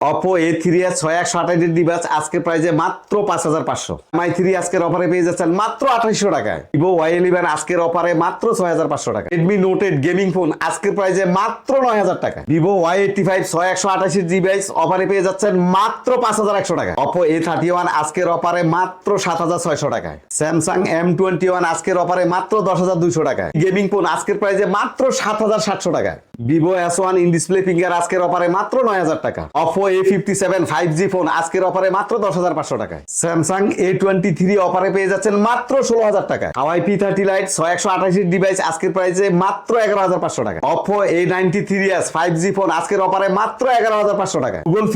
Oppo A three S ছয় একশো আঠাশের ডিভাইস আজকের প্রাইজে মাত্র পাঁচ হাজার পাঁচশো। মাই থ্রি আজকের অফারে পেয়ে যাচ্ছেন মাত্র আঠাশশো টাকায়। ভিভো ওয়াই ইলেভেন আজকের অফারে মাত্র ছয় হাজার পাঁচশো টাকা Redmi Note eight gaming phone আজকের প্রাইজে মাত্র নয় হাজার টাকা ভিভো ওয়াই এইটটি ফাইভ ছয় একশো আঠাশের ডিভাইস অফারে পেয়ে যাচ্ছেন মাত্র পাঁচ হাজার একশো টাকা অপো এ থার্টি ওয়ান আজকের অফারে মাত্র সাত হাজার ছয়শো টাকায়। স্যামসাং এম টোয়েন্টি ওয়ান আজকের অফারে মাত্র দশ হাজার দুইশো টাকায়। গেমিং ফোন আজকের প্রাইজে মাত্র সাত হাজার সাতশো টাকায়। Vivo S one in display finger আজকের অফারে মাত্র নয় হাজার টাকা। Oppo A fifty seven five G phone আজকের অফারে মাত্র দশ হাজার পাঁচশো টাকায়। স্যামসাং এ অফারে পেয়ে যাচ্ছেন মাত্র ষোলো হাজার টাকা Huawei P thirty Lite device আজকের প্রাইসে মাত্র এগারো হাজার পাঁচশো টাকা অপো এ ফোন আজকের অফারে মাত্র এগারো হাজার পাঁচশো টাকা গুগল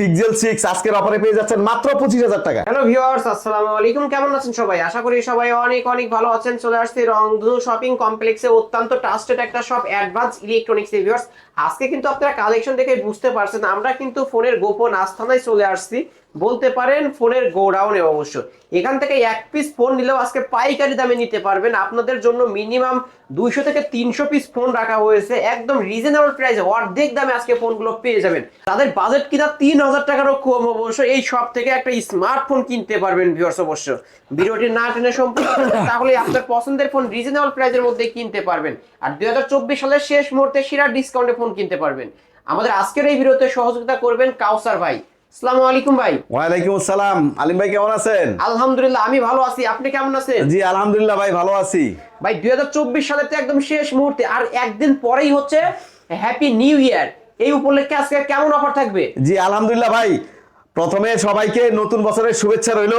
সিক্স আজকের অফারে পেয়ে যাচ্ছেন মাত্র পঁচিশ হাজার টাকা হ্যালো ভিউয়ার্স আসসালামু আলাইকুম। কেমন আছেন সবাই? আশা করি সবাই অনেক অনেক ভালো আছেন। চলে আসছে রংধনু শপিং কমপ্লেক্সে অত্যন্ত ট্রাস্টেড একটা শপ অ্যাডভান্স ইলেকট্রনিক্স ভিউয়ার্স আজকে কিন্তু আপনারা কালেকশন দেখে বুঝতে পারছেন আমরা কিন্তু ফোনের গোপন আস্থানায় চলে আসছি। বলতে পারেন ফোনের গোডাউনে অবশ্য। এখান থেকে এক পিস ফোন নিলেও আজকে পাইকারি দামে নিতে পারবেন। আপনাদের জন্য মিনিমাম দুইশো থেকে তিনশো পিস ফোন রাখা হয়েছে। একদম রিজনেবল প্রাইস অর্ধেক দামে আজকে ফোনগুলো পেয়ে যাবেন। তাদের বাজেট কিনা তিন হাজার টাকারও কম অবশ্য। এই সব থেকে একটা স্মার্টফোন কিনতে পারবেন ভিউয়ার্স অবশ্য। ভিডিওটি না টেনে সম্পূর্ণ তাহলে আপনার পছন্দের ফোন রিজনেবল প্রাইসের মধ্যে কিনতে পারবেন। আর দুই হাজার চব্বিশ সালের শেষ মুহূর্তে সেরা ডিসকাউন্টে ফোন কিনতে পারবেন। আমাদের আজকের এই ভিডিওতে সহযোগিতা করবেন কাউসার ভাই। আসসালামু আলাইকুম ভাই। ওয়ালাইকুম আসসালাম। আলিম ভাই কেমন আছেন? আলহামদুলিল্লাহ আমি ভালো আছি। আপনি কেমন আছেন? জি আলহামদুলিল্লাহ ভাই ভালো আছি। ভাই দুই হাজার চব্বিশ সালের তো একদম শেষ মুহূর্তে। আর একদিন পরেই হচ্ছে হ্যাপি নিউ ইয়ার এই উপলক্ষে আজকে কেমন অফার থাকবে? জি আলহামদুলিল্লাহ ভাই। প্রথমে সবাইকে নতুন বছরের শুভেচ্ছা রইল।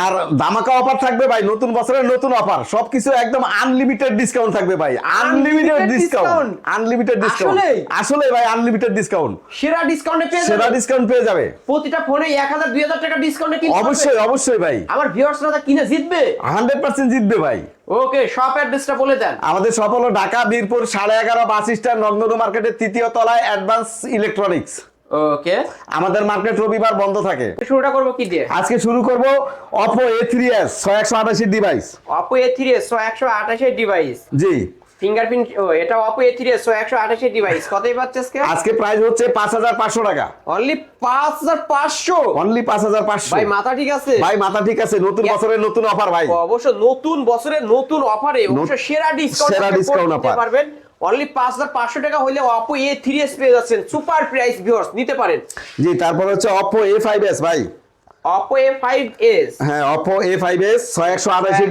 আর দামাকা অফার থাকবে ভাই নতুন বছরের নতুন অফার সবকিছু একদম আনলিমিটেড ডিসকাউন্ট থাকবে ভাই। Unlimited discount? আনলিমিটেড ডিসকাউন্ট আসলে ভাই আনলিমিটেড ডিসকাউন্ট সেরা ডিসকাউন্টে পেয়ে সেরা ডিসকাউন্ট পেয়ে যাবে। প্রতিটা ফোনে এক হাজার দুই হাজার টাকা ডিসকাউন্টে কিনতে। অবশ্যই অবশ্যই ভাই। আমার ভিউয়ার্সরা তা কিনে জিতবে? হান্ড্রেড পার্সেন্ট জিতবে ভাই। ওকে শপ অ্যাড্রেসটা বলে দেন। আমাদের সফল হলো ঢাকা বীরপুর সাড়ে এগারো বাস স্ট্যান্ড নন্দন মার্কেটের তৃতীয় তলায় অ্যাডভান্স ইলেকট্রনিক্স ওকে আমাদের মার্কেট রবিবার বন্ধ থাকে। শুরুটা করব কি দিয়ে? আজকে শুরু করব ডিভাইস ডিভাইস জি। ফিঙ্গারপ্রিন্ট ও এটা এস একশো আঠাশের ডিভাইস কতই পাচ্ছে আজকে? আজকে প্রাইস হচ্ছে পাঁচ হাজার পাঁচশো টাকা। অনলি পাঁচ হাজার পাঁচশো? অনলি পাঁচ হাজার পাঁচশো। ভাই মাথা ঠিক আছে? ভাই মাথা ঠিক আছে। নতুন বছরের নতুন অফার ভাই। অবশ্য নতুন বছরের নতুন অফারে অবশ্য সেরা ডিসকাউন্ট সেরা discount offer। অনলি পাঁচ হাজার পাঁচশো টাকা হলে অপো এ থ্রি এস পেয়ে যাচ্ছেন। সুপার প্রাইস ভিউয়ার্স নিতে পারেন। জি, তারপর হচ্ছে অপো এ ফাইভ এস ভাই। ফাইভ এস হ্যাঁ অপো এ ফাইভ এস ছয় একশো আঠাশি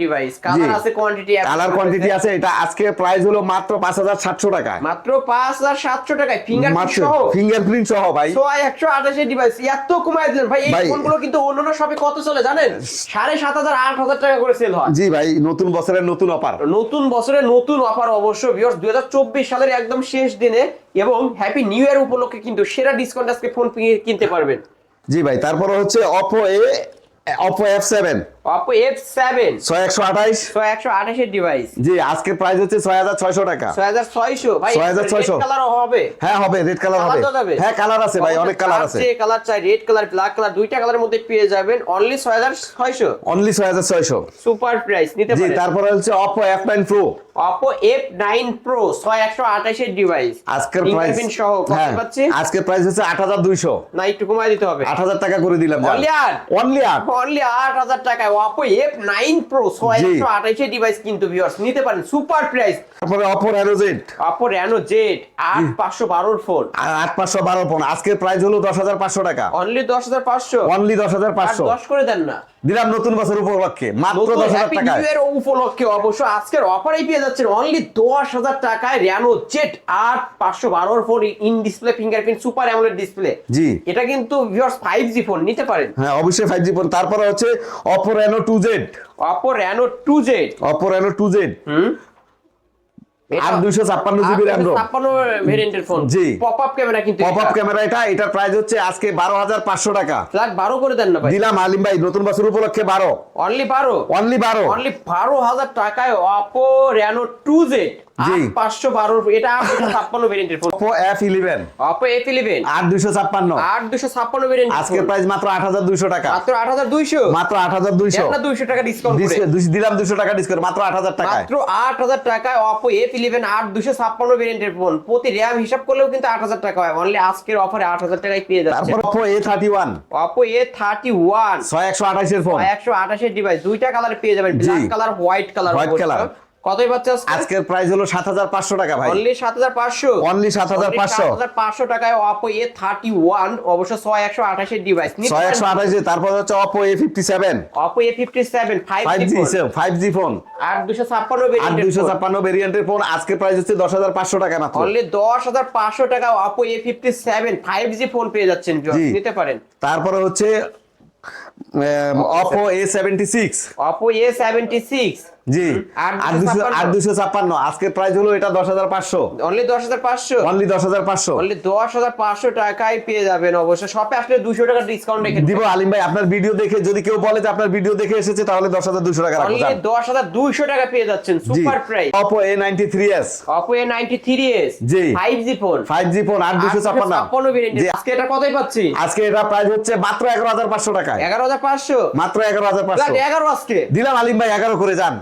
ডিভাইস কালার আছে কোয়ান্টিটি কালার কোয়ান্টিটি আছে এটা আজকে প্রাইস হলো মাত্র পাঁচ হাজার সাতশো টাকা মাত্র পাঁচ হাজার সাতশো টাকায়। ফিঙ্গারপ্রিন্ট সহ। ফিঙ্গারপ্রিন্ট সহ ভাই। ছয় একশো আঠাশের ডিভাইস এত কমায় দিলেন। ভাই এই ফোনগুলো কিন্তু অন্যান্য শপে কত চলে জানেন? সাড়ে সাত হাজার আট হাজার টাকা করে সেল হয়। জি ভাই নতুন বছরের নতুন অফার নতুন বছরে নতুন অফার অবশ্য ভিউয়ার্স দুই হাজার চব্বিশ সালের একদম শেষ দিনে এবং হ্যাপি নিউ ইয়ার উপলক্ষে কিন্তু সেরা ডিসকাউন্ট আজকে ফোন কিনতে পারবেন। জি ভাই তারপর হচ্ছে Oppo A Oppo F seven একশো আঠাইশ ছয় একশো আঠাশের ডিভাইস জি আজকের প্রাইস হচ্ছে ছয় হাজার ছয়শো টাকা। ছয় হাজার ছয়শো। ভাই 6600 কালারও হবে। হ্যাঁ হবে রেড কালার হবে। হ্যাঁ কালার আছে ভাই অনেক কালার আছে। যে কালার চাই রেড কালার ব্ল্যাক কালার দুইটা কালারের মধ্যে পেয়ে যাবেন অনলি ছয় হাজার ছয়শো। অনলি ছয় হাজার ছয়শো। সুপার প্রাইস নিতে জি পারেন। তারপরে হচ্ছে Pro Oppo F nine Pro ছয় একশো আঠাশের ডিভাইস আজকের প্রাইস সহ কত হ্যাঁ পাচ্ছি আজকের প্রাইস হচ্ছে আট হাজার দুইশো। না একটু কমায় দিতে হবে। আট হাজার টাকা করে দিলাম Only আট? অনলি আট। অনলি আট হাজার ছয় একশো আঠাশের ডিভাইস কিন্তু ভিউয়ার্স নিতে পারেন। সুপার প্রাইস তারপরে ফোন আট পাঁচশো বারো ফোন আজকের প্রাইস হলো দশ হাজার পাঁচশো টাকা। অনলি দশ হাজার পাঁচশো। অনলি দশ হাজার আর পাঁচশো দশ করে দেন না। দিলাম নতুন বছর উপলক্ষে। মাত্র নতুন দশ হাজার হ্যাপি নিউ ইয়ার উপলক্ষে অবশ্য আজকের অফারেই পেয়ে যাচ্ছেন অনলি দশ হাজার টাকায় phone in display fingerprint super AMOLED display জি। এটা কিন্তু ভিউয়ার্স ফাইভ জি ফোন নিতে পারেন। হ্যাঁ অবশ্যই ফাইভ জি ফোন তারপরে হচ্ছে Oppo Oppo Reno two Z. Oppo Reno two Z. হুম? আর দুইশো ছাপ্পান্ন জিবি র্যাম রোম ছাপ্পান্ন ভেরিয়েন্টের ফোন জি। ক্যামেরা কিন্তু পপ আপ ক্যামেরা এটা এটার প্রাইস হচ্ছে আজকে বারো হাজার পাঁচশো টাকা। ফ্ল্যাট বারো করে দেন না ভাই। দিলাম আলিম ভাই নতুন বছর উপলক্ষে বারো। অনলি বারো? অনলি বারো। অনলি বারো হাজার টাকায় জি। এটা ভেরিয়েন্টের ফোন ভেরিয়েন্ট প্রাইস মাত্র আট হাজার দুইশো টাকা। মাত্র আট হাজার দুইশো? মাত্র টাকা ডিসকাউন্ট করে। দিলাম দুশো টাকা ডিসকাউন্ট মাত্র আট হাজার টাকায়। মাত্র আট হাজার টাকায় অপো এফ ইলেভেন আট দুশো ছাপ্পান্ন ভেরিয়েন্টের ফোন প্রতি র্যাম হিসাব করলেও কিন্তু আট হাজার টাকা হয়। অনলি আজকের অফারে আট হাজার টাকায় পেয়ে যাচ্ছে তারপর Oppo A thirty one Oppo A thirty one ছয় একশো আঠাশের ফোন একশো আঠাশের ডিভাইস দুইটা কালার পেয়ে যাবেন। Black. Colour white colour white color। কতই পাচ্ছে আজকে? আজকের প্রাইস হলো 7500 টাকা ভাই। অনলি 7500 অনলি 7500 7500 টাকায় Oppo A31 অবশ্য 6128 এর ডিভাইস 6128 তারপর হচ্ছে Oppo A57 Oppo A57 5G 5G phone আর 256 ভেরিয়েন্ট আর 256 ভেরিয়েন্টের ফোন আজকের প্রাইস হচ্ছে 10500 টাকা মাত্র। অনলি 10500 টাকা Oppo A57 5G ফোন পেয়ে যাচ্ছেন নিতে পারেন। তারপরে হচ্ছে Oppo A76 Oppo A76 জি। আর আর দুশো আর দুশো ছাপ্পান্ন। আজকের প্রাইস হলো এটা দশ হাজার পাঁচশো। অনলি দশ হাজার পাঁচশো? অনলি দশ হাজার পাঁচশো। অনলি দশ হাজার পাঁচশো টাকায় পেয়ে যাবেন অবশ্য। শপে আসলে দুশো টাকা ডিসকাউন্ট রেখে দিব আলিম ভাই আপনার ভিডিও দেখে যদি কেউ বলে যে আপনার ভিডিও দেখে এসেছে তাহলে দশ হাজার দুশো টাকা অনলি দশ হাজার দুইশো টাকা পেয়ে যাচ্ছেন। Super price Oppo A ninety three S Oppo A ninety three S G. Five G phone five G phone আট দুশো ছাপ্পান্ন। আজকে এটা কতই পাচ্ছি? আজকে এটা প্রাইস হচ্ছে মাত্র এগারো হাজার পাঁচশো টাকায়। এগারো হাজার পাঁচশো। মাত্র এগারো হাজার পাঁচশো। এগারো আজকে। দিলাম আলিম ভাই এগারো করে যান।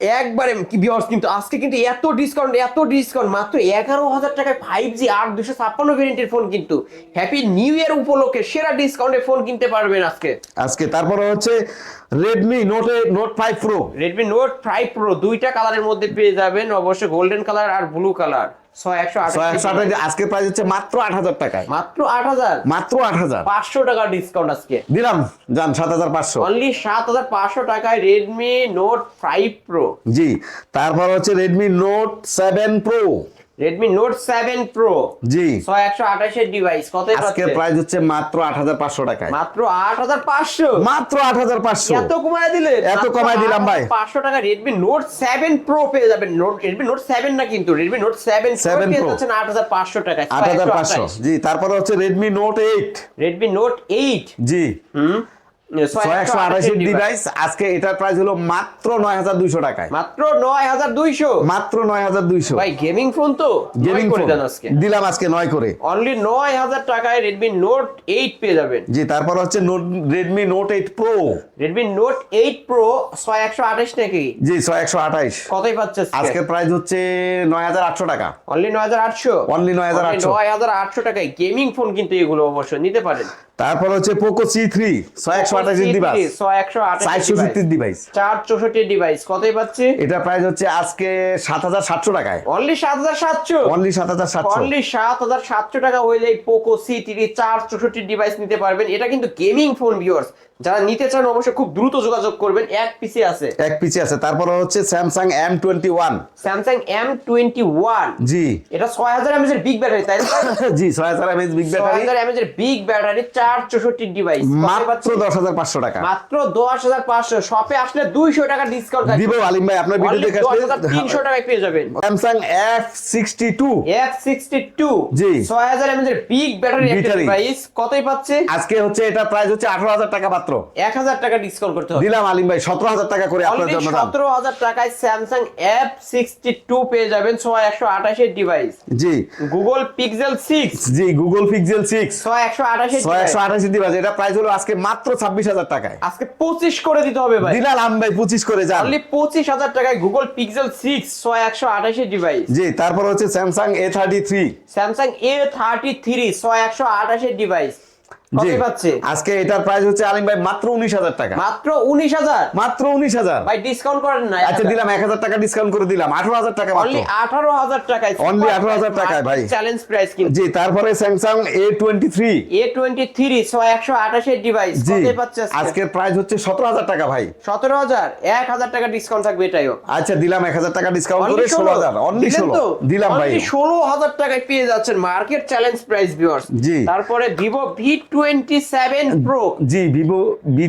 একবারে কি ভিউয়ার্স কিন্তু আজকে কিন্তু এত ডিসকাউন্ট এত ডিসকাউন্ট মাত্র এগারো হাজার টাকায় ফাইভ জি আট দুশো ছাপ্পান্ন ভেরিয়েন্টের ফোন কিন্তু। হ্যাপি নিউ ইয়ার উপলক্ষে সেরা ডিসকাউন্টে ফোন কিনতে পারবেন আজকে। আজকে তারপরে হচ্ছে Redmi Note Note five Pro Redmi Note five Pro দুইটা কালারের মধ্যে পেয়ে যাবেন অবশ্যই গোল্ডেন কালার আর ব্লু কালার আজকের প্রাইস হচ্ছে মাত্র আট হাজার টাকায়। মাত্র আট হাজার? মাত্র আট হাজার। পাঁচশো টাকা ডিসকাউন্ট আজকে। দিলাম যান সাত হাজার পাঁচশো। অনলি সাত হাজার পাঁচশো টাকায় রেডমি নোট ফাইভ প্রো জি তারপর হচ্ছে Redmi Note seven Pro Redmi Note seven Pro জি। ছয় একশো আঠাশের ডিভাইস কত আজকের প্রাইস হচ্ছে মাত্র আট হাজার পাঁচশো টাকায়। মাত্র আট হাজার পাঁচশো? মাত্র আট হাজার পাঁচশো। এত কমায় দিলেন এত কমায় দিলাম ভাই। পাঁচশো টাকা রেডমি নোট সেভেন প্রো পেয়ে যাবেন। নোট রেডমি নোট সেভেন না কিন্তু নোট সেভেন 7 পেয়ে Pro। যাচ্ছেন আট হাজার পাঁচশো টাকায়। আট হাজার পাঁচশো। জি তারপরে হচ্ছে Redmi Note eight Redmi Note eight জি। হুম? ডিভাইস আজকে এটার প্রাইস হলো মাত্র নয় হাজার টাকায়। মাত্র নয় হাজার মাত্র নয় হাজার ভাই গেমিং ফোন তো? গেমিং করে দেন আজকে। দিলাম আজকে নয় করে। অনলি নয় হাজার টাকায় রেডমি নোট এইট পেয়ে যাবেন। জি তারপর হচ্ছে Note Redmi Note eight Pro Redmi Note eight Pro ছয় একশো আঠাশ নাকি? জি ছয় একশো আঠাইশ কতই পাচ্ছে আজকের প্রাইস হচ্ছে নয় হাজার আটশো টাকা। অনলি নয় হাজার আটশো? Only 9,800 নয় হাজার আটশো। টাকায় গেমিং ফোন কিন্তু এগুলো অবশ্যই নিতে পারেন। তারপর হচ্ছে পোকো সি থ্রি ছয় একশো আঠাশের ডিভাইস ছয় একশো আঠাশ চারশো সত্তর ডিভাইস চার চৌষট্টি ডিভাইস কতই পাচ্ছি? এটা প্রাইস হচ্ছে আজকে সাত হাজার সাতশো টাকায়। অনলি সাত হাজার সাতশো? অনলি সাত হাজার সাতশো। অনলি সাত হাজার সাতশো টাকা হইলে পোকো সি থ্রি চার চৌষট্টি ডিভাইস নিতে পারবেন। এটা কিন্তু গেমিং ফোন ভিউয়ার্স যারা নিতে চান অবশ্যই খুব দ্রুত যোগাযোগ করবেন এক পিসি আছে। এক পিছে আছে। তারপর হচ্ছে Samsung M twenty one Samsung M twenty one জি। এটা ছয় হাজার এমএজ এর বিগ ব্যাটারি তাই জি ছয় হাজার এমএচ বিগ ছয় ব্যাটারি হাজার এমএজ এর বিগ ব্যাটারি চার চৌষট্টি ডিভাইস মাত্র দশ হাজার পাঁচশো টাকা। মাত্র দশ হাজার পাঁচশো। শপে আসলে দুইশো টাকা ডিসকাউন্ট দিব আলিম ভাই আপনার ভিডিও দেখে হাজার তিনশো টাকায় পেয়ে যাবেন। Samsung F sixty two F sixty two জি। ছয় হাজার এমএজ এর বিগ ব্যাটারি একটা। ডিভাইস কতই পাচ্ছে? আজকে হচ্ছে এটা প্রাইস হচ্ছে আঠারো হাজার টাকা মাত্র? এক হাজার টাকা ডিসকাউন্ট করতে হবে। দিলাম আলিম ভাই সতেরো হাজার টাকা করে আপনার জন্য দাম। সতেরো হাজার টাকায় স্যামসাং এফ সিক্সটি টু পেয়ে যাবেন ছয় একশো আঠাশের ডিভাইস জি। গুগল পিক্সেল সিক্স জি একশো আঠাশের ছয় একশো আঠাশি ডিভাইস এটা প্রাইস হলো আজকে মাত্র ছাব্বিশ হাজার টাকায়। আজকে পঁচিশ করে দিতে হবে ভাই। দিলাম আম ভাই পঁচিশ করে যান। অনলি পঁচিশ হাজার টাকায় গুগল পিক্সেল সিক্স ছয় একশো আঠাশের ডিভাইস জি তারপর হচ্ছে Samsung A thirty three Samsung A thirty three ছয় একশো আঠাশের ডিভাইস জি। আজকে এটার প্রাইস হচ্ছে আলিম ভাই মাত্র উনিশ হাজার টাকা। মাত্র উনিশ হাজার? মাত্র উনিশ হাজার। ভাই ডিসকাউন্ট করেন না আচ্ছা দিলাম এক হাজার টাকা ডিসকাউন্ট করে দিলাম। আঠারো হাজার টাকা মাত্র। অনলি আঠারো হাজার টাকায় Only 18,000 টাকায় ভাই। চ্যালেঞ্জ প্রাইস কিন্তু। জি তারপরে Samsung A twenty three A twenty three ছয় একশো আঠাশের ডিভাইস কত পাচ্ছে আজকের প্রাইস হচ্ছে সতেরো হাজার টাকা ভাই। সতেরো হাজার এক হাজার টাকা ডিসকাউন্ট থাকবে এটাইও। আচ্ছা দিলাম এক হাজার টাকা ডিসকাউন্ট করে ষোলো। হাজার। অনলি ষোলো। দিলাম ভাই। ষোলো হাজার টাকায় পেয়ে যাচ্ছেন মার্কেট চ্যালেঞ্জ প্রাইস ভিউয়ার্স জি। তারপরে ভিভো ভি প্রো জি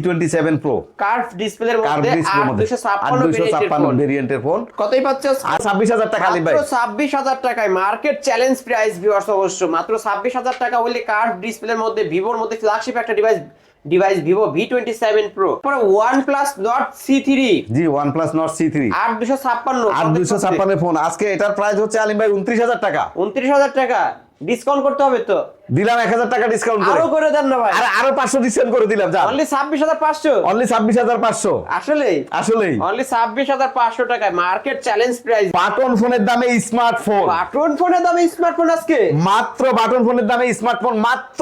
টোয়েন্টি সেভেন প্রো কার্ভ ডিসপ্লের মধ্যে ডিসপ্লে আট মধ্যে। দুশো আট ছাপ্পান্ন দুশো ছাপ্পান্ন ফোন ভেরিয়েন্টের ফোন কতই পাচ্ছে? আর ছাব্বিশ হাজার টাকা আলিম ভাই। মাত্র ছাব্বিশ হাজার টাকায় মার্কেট চ্যালেঞ্জ প্রাইস ভিউয়ার্স অবশ্য। মাত্র ছাব্বিশ হাজার টাকা হলে কার্ভ ডিসপ্লের মধ্যে ভিভোর মধ্যে ফ্ল্যাগশিপ একটা device device Vivo V twenty seven Pro পরে OnePlus Nord C three G OnePlus Nord C three আট দুশো ছাপ্পান্ন। আট দুইশো ছাপ্পান্ন ফোন আজকে এটার প্রাইস হচ্ছে আলিম ভাই উনত্রিশ হাজার টাকা। উনত্রিশ হাজার টাকা। ডিসকাউন্ট করতে হবে তো। দিলাম এক হাজার টাকা ডিসকাউন্ট করে। আরও করে দেন না ভাই। আর আরও পাঁচশো ডিসকাউন্ট করে দিলাম যা অনলি ছাব্বিশ হাজার পাঁচশো। অনলি ছাব্বিশ হাজার পাঁচশো। আসলে আসলেই। অনলি ছাব্বিশ হাজার পাঁচশো টাকায় মার্কেট চ্যালেঞ্জ প্রাইস বাটন ফোনের দামে স্মার্টফোন বাটন ফোনের দামে স্মার্টফোন আজকে? মাত্র বাটন ফোনের দামে স্মার্টফোন মাত্র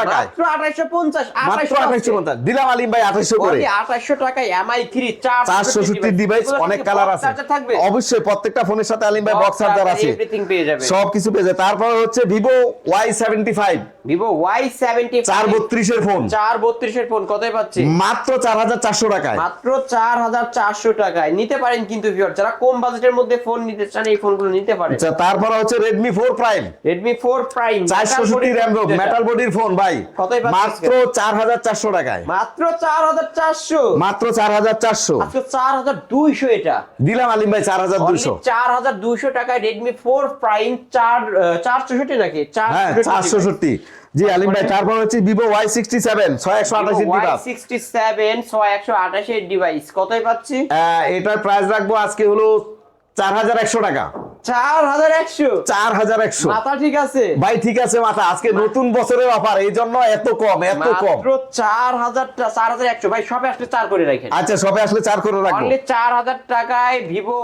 টাকায়। মাত্র আঠাইশো পঞ্চাশ মাত্র আঠাইশো পঞ্চাশ। দিলাম আলিম ভাই আঠাইশো করে। আঠাইশো টাকায় এমআই থ্রি চার চারশো সত্তর ডিভাইস অনেক কালার আছে। থাকবে। অবশ্যই প্রত্যেকটা ফোনের সাথে আলিম ভাই বক্স চার্জার আছে। এভরিথিং পেয়ে যাবে। সবকিছু পেয়ে যায় তারপর হচ্ছে Vivo Y seventy five Vivo Y seventy চার বত্রিশের ফোন। চার বত্রিশের ফোন কতই পাচ্ছি? মাত্র চার হাজার চারশো টাকায়। মাত্র চার হাজার চারশো টাকায়। নিতে পারেন কিন্তু ভিউয়ার যারা কম বাজেটের মধ্যে ফোন নিতে চান এই ফোনগুলো নিতে পারেন। আচ্ছা তারপর হচ্ছে Redmi four Prime Redmi four Prime চারশো সত্তর র্যাম মেটাল বডির ফোন ভাই। কতই মাত্র চার হাজার চারশো টাকায়। মাত্র চার হাজার চারশো। মাত্র চার হাজার চারশো। চার হাজার দুইশো এটা। দিলাম আলিম ভাই চার হাজার দুইশো। চার হাজার দুইশো টাকায় রেডমি ফোর প্রাইম চার চার চৌষট্টি নাকি? চার হ্যাঁ চারশো সত্তর জি আলিম ভাই তারপর হচ্ছে ভিভো ওয়াই সিক্সটি সেভেন ছয় একশো আঠাশি ডিভাইস সিক্সটি সেভেন ছয় একশো আঠাশের ডিভাইস কতই পাচ্ছি? এটার প্রাইস রাখব আজকে হলো চার হাজার একশো টাকা। চার হাজার একশো? চার হাজার একশো। মাথা ঠিক আছে? ভাই ঠিক আছে মাথা। আজকে নতুন বছরের অফার এই জন্য এত কম এত কম। চার হাজার টা- চার হাজার একশো। ভাই সবে আসলে চার করে রাখেন। আচ্ছা সবে আসলে চার করে রাখব। অনলি চার হাজার টাকায় ভিভো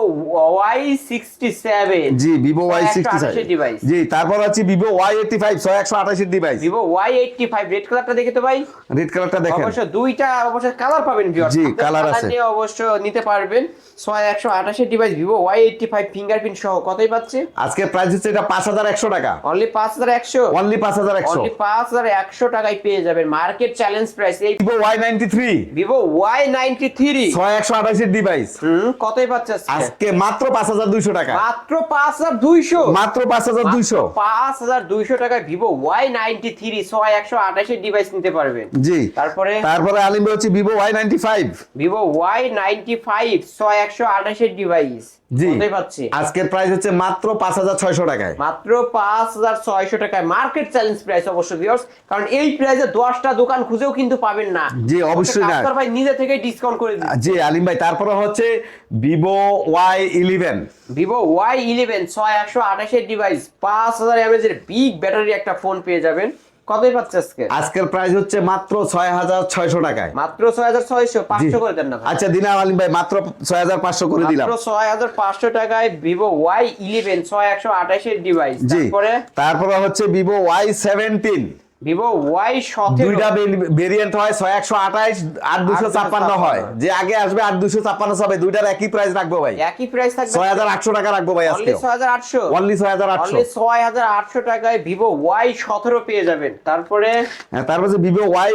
ওয়াই সিক্সটি সেভেন জি ভিভো ওয়াই সিক্সটি জি তারপর আছে ভিভো ওয়াই এইটি ফাইভ ছয় একশো আঠাশির device Vivo Y eighty five red কালারটা দেখে তো ভাই? রেড কালারটা দেখেন। অবশ্য দুইটা অবশ্য কালার পাবেন। জি, colour আছে। অবশ্য নিতে পারবেন। ছয় একশো আঠাশের device Vivo Y eighty five fingerprint সহ কতই পাচ্ছে? আজকে প্রাইস হচ্ছে এটা পাঁচ হাজার একশো টাকা। অনলি পাঁচ হাজার একশো। অনলি পাঁচ হাজার একশো। অনলি পাঁচ হাজার একশো টাকায় পেয়ে যাবেন। মার্কেট চ্যালেঞ্জ প্রাইস এই Vivo Y ninety three Vivo Y ninety three ছয় একশো আঠাশির ডিভাইস হুম কতই পাচ্ছে আজকে? মাত্র পাঁচ হাজার দুইশো টাকা। মাত্র পাঁচ হাজার দুইশো? মাত্র পাঁচ হাজার দুইশো। পাঁচ হাজার দুইশো টাকায় ভিভো ওয়াই নাইনটি থ্রি ছয় একশো আঠাশের ডিভাইস নিতে পারবেন। জি। তারপরে? তারপরে আলিম হচ্ছে Vivo Y ninety five Vivo Y ninety five ছয় একশো আঠাশের ডিভাইস জি। পাচ্ছি আজকের প্রাইস হচ্ছে মাত্র পাঁচ হাজার ছয়শো টাকায়। মাত্র পাঁচ হাজার ছয়শো টাকায়। মার্কেট চ্যালেঞ্জ প্রাইস অবশ্য ভিউয়ার্স কারণ এই প্রাইসে দশটা দোকান খুঁজেও কিন্তু পাবেন না। জি, অবশ্যই না। কাস্টমার ভাই নিজে থেকে ডিসকাউন্ট করে দিন জি আলিম ভাই তারপরে হচ্ছে Vivo Y eleven Vivo Y eleven ছয় একশো আঠাশের ডিভাইস পাঁচ হাজার এমএজ এর বিগ ব্যাটারি একটা ফোন পেয়ে যাবেন। কতই পাচ্ছে আজকে? আজকের প্রাইস হচ্ছে মাত্র ছয় হাজার ছয়শো টাকায়। মাত্র ছয় হাজার ছয়শো জি। পাঁচশো করে দেন না ভাই। আচ্ছা দিনার আলিম ভাই মাত্র ছয় হাজার পাঁচশো করে দিলাম। মাত্র ছয় হাজার পাঁচশো টাকায় ভিভো ওয়াই ইলেভেন ছয় একশো আঠাশের ডিভাইস তারপরে? তারপরে হচ্ছে Vivo Y seventeen Vivo Y সতেরো। দুইটা ভেরিয়েন্ট হয় ছয় একশো আঠাইশ আট দুশো ছাপ্পান্ন হয়। যে আগে আসবে আট দুশো ছাপ্পান্ন সবে দুইটার একই প্রাইস রাখব ভাই। একই প্রাইস থাকবে। ছয় হাজার আটশো টাকা রাখব ভাই আজকে ছয় হাজার আটশো। অনলি ছয় হাজার আটশো। ছয় হাজার আটশো টাকায় ভিভো ওয়াই সতেরো পেয়ে যাবেন। তারপরে হ্যাঁ, তারপর ভিভো ওয়াই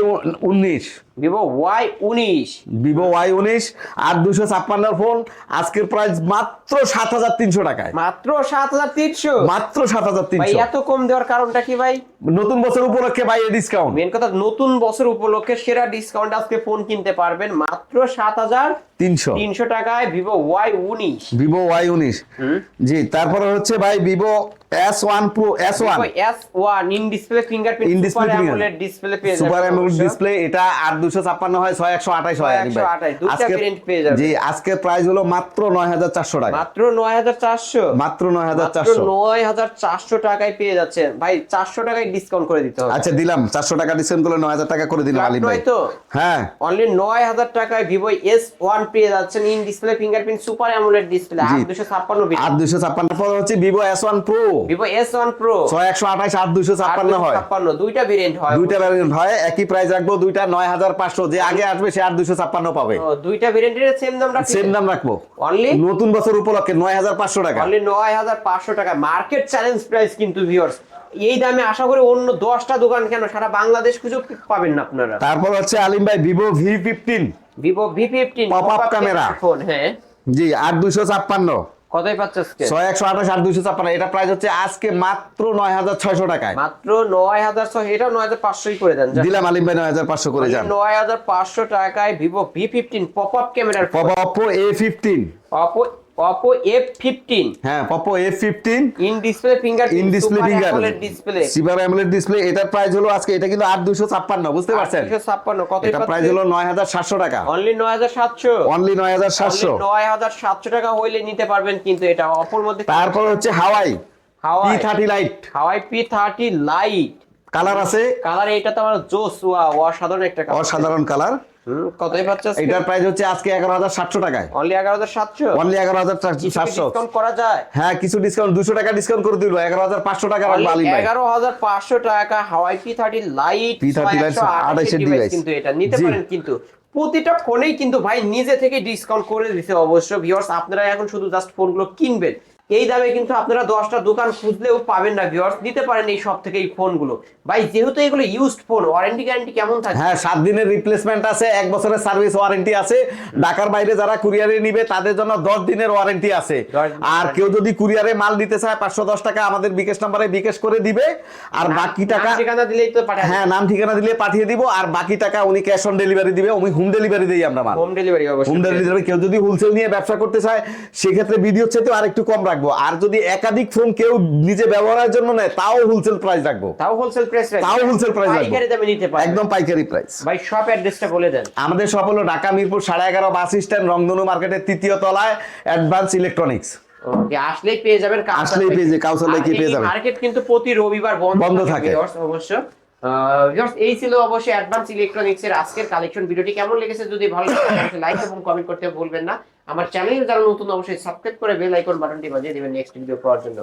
উনিশ। ভিভো ওয়াই উনিশ। ভিভো ওয়াই উনিশ আট দুশো ছাপ্পান্ন ফোন আজকের প্রাইস মাত্র সাত হাজার তিনশো টাকায়। মাত্র সাত হাজার তিনশো। মাত্র সাত হাজার তিনশো। এত কম দেওয়ার কারণটা কি ভাই? নতুন বছর উপলক্ষে ভাই ডিসকাউন্ট মেন কথা নতুন বছর উপলক্ষে সেরা ডিসকাউন্ট আজকে ফোন কিনতে পারবেন মাত্র সাত হাজার তিনশো। তিনশো। টাকায় ভিভো ওয়াই উনিশ। ভিভো ওয়াই উনিশ। জি তারপরে হচ্ছে ভাই Vivo S one Pro S one. S one in display fingerprint finger- AMOLED display super AMOLED display এটা আট দুশো ছাপ্পান্ন হয় ছয় একশো আঠাইশ হয় আলিম ভাই। 628 দুইটা আজকে। জি আজকে প্রাইস হলো মাত্র নয় হাজার চারশো টাকা। মাত্র নয় হাজার চারশো? মাত্র নয় হাজার চারশো। নয় হাজার চারশো টাকায় পেয়ে যাচ্ছেন ভাই চারশো টাকায় ডিসকাউন্ট করে দিতে হবে। আচ্ছা দিলাম। চারশো টাকা ডিসকাউন্ট করলে নয় হাজার টাকা করে দিলাম আলিম ভাই। তো? হ্যাঁ। অনলি নয় হাজার টাকায় ভিভো এস ওয়ান পেয়ে যাচ্ছেন। In display fingerprint super AMOLED display আট দুশো ছাপ্পান্ন আট দুশো ছাপ্পান্ন। পর হচ্ছে Vivo S one Pro Vivo S one Pro ছয় একশো আঠাইশ আট দুশো ছাপ্পান্ন হয়। ছাপ্পান্ন দুইটা ভেরিয়েন্ট হয়। দুইটা ভ্যারিয়েন্ট হয়। একই প্রাইস রাখব দুইটা নয় হাজার পাঁচশো যে আগে আসবে সে আট দুশো ছাপ্পান্ন পাবে। দুইটা ভেরিয়েন্টের সেম দাম রাখছি সেম দাম রাখব। অনলি নতুন বছর উপলক্ষে নয় হাজার পাঁচশো টাকা। অনলি নয় হাজার পাঁচশো টাকা। মার্কেট চ্যালেঞ্জ প্রাইস কিন্তু ভিউয়ার্স এই দামে আশা করি অন্য দশটা দোকান কেন সারা বাংলাদেশ খুঁজে পাবেন না আপনারা? তারপর হচ্ছে আলিম ভাই Vivo V fifteen Vivo V fifteen Pop-up camera। Phone হ্যাঁ। জি আট দুশো ছাপ্পান্ন। কতই পাচ্ছে আজকে ছয় একশো আঠাশ আট দুশো ছাপ্পান্ন। এটা প্রাইস হচ্ছে আজকে মাত্র নয় হাজার ছয়শো টাকায়। মাত্র নয় হাজার ছয় এটাও নয় হাজার পাঁচশোই করে দেন দিলাম আলিম ভাই নয় হাজার পাঁচশো করে যান। নয় হাজার পাঁচশো টাকায় Vivo V fifteen pop up ক্যামেরার Oppo A fifteen Oppo Oppo F15 হ্যাঁ Oppo F fifteen in display finger in display finger display সিভার AMOLED display এটার প্রাইস হলো আজকে এটা কিন্তু আট দুশো ছাপ্পান্ন বুঝতে পারছেন? 856 কত এটা প্রাইস হলো নয় হাজার সাতশো টাকা। অনলি 9700 অনলি নয় হাজার সাতশো। নয় হাজার সাতশো টাকা হইলে নিতে পারবেন কিন্তু এটা। অপর মধ্যে তারপর হচ্ছে Huawei. P Huawei thirty Lite Huawei P thirty Lite colour আছে। কালার এটা তো আমার জোস ওয়া অসাধারণ একটা কালার অসাধারণ কালার কতই পাচ্ছে এটার প্রাইস হচ্ছে আজকে এগারো হাজার সাতশো টাকায়। অনলি এগারো হাজার সাতশো? অনলি এগারো হাজার সাতশো। ডিসকাউন্ট করা যায়? হ্যাঁ কিছু ডিসকাউন্ট দুশো টাকা ডিসকাউন্ট করে দিল এগারো হাজার পাঁচশো টাকা রাখব আলিম ভাই এগারো হাজার পাঁচশো টাকা Huawei P thirty Lite P30 Lite 28 device কিন্তু এটা। নিতে। পারেন কিন্তু। প্রতিটা ফোনেই কিন্তু ভাই নিজে থেকে ডিসকাউন্ট করে দিতে অবশ্য। ভিউয়ার্স আপনারা এখন শুধু জাস্ট ফোনগুলো কিনবেন। এই দামে কিন্তু আপনারা দশটা দোকান খুঁজলেও পাবেন না ভিউয়ার্স দিতে পারেন এই সব থেকে এই ফোনগুলো ভাই যেহেতু এগুলো ইউজড ফোন ওয়ারেন্টি গ্যারান্টি কেমন থাকে? হ্যাঁ সাত দিনের রিপ্লেসমেন্ট আছে এক বছরের সার্ভিস ওয়ারেন্টি আছে। ঢাকার বাইরে যারা কুরিয়ারে নিবে তাদের জন্য দশ দিনের ওয়ারেন্টি আছে। আর কেউ যদি কুরিয়ারে মাল দিতে চায় পাঁচশো দশ টাকা আমাদের বিকাশ নাম্বারে বিকাশ করে দিবে। আর বাকি টাকা ঠিকানা দিলেই তো পাঠায় হ্যাঁ নাম ঠিকানা দিলে পাঠিয়ে দিব। আর বাকি টাকা উনি ক্যাশ অন ডেলিভারি দিবে উনি হোম ডেলিভারি দিই আমরা মাল। হোম ডেলিভারি হোম ডেলিভারি কেউ যদি হোলসেল নিয়ে ব্যবসা করতে চায় সেক্ষেত্রে ভিডিও চাইতে আর একটু কম রাখব। আর যদি একাধিক ফোন কেউ নিজে ব্যবহারের জন্য নেয় তাও হোলসেল প্রাইস রাখব। তাও হোলসেল প্রাইস তাও wholesale price রাখব। পাইকারি দামে নিতে পারেন। একদম পাইকারি প্রাইস ভাই শপ অ্যাড্রেসটা বলে দেন। আমাদের সব হলো ঢাকা মিরপুর সাড়ে এগারো বাস স্ট্যান্ড রংধনু মার্কেটের তৃতীয় তলায় অ্যাডভান্স ইলেকট্রনিক্স ওকে আসলেই পেয়ে যাবেন আসলেই পেয়ে যে- কাউসার লেকে পেয়ে যাবেন। মার্কেট কিন্তু প্রতি রবিবার বন্ধ থাকে অবশ্য। এই ছিল অবশ্যই অ্যাডভান্স ইলেকট্রনিক্স এর আজকের কালেকশন ভিডিওটি কেমন লেগেছে যদি ভালো লাগে লাইক এবং কমেন্ট করতে ভুলবেন না। আমার চ্যানেল যারা নতুন, অবশ্যই সাবস্ক্রাইব করে বেল আইকন বাটনটি বাজিয়ে দেবেন নেক্সট ভিডিও পাওয়ার জন্য।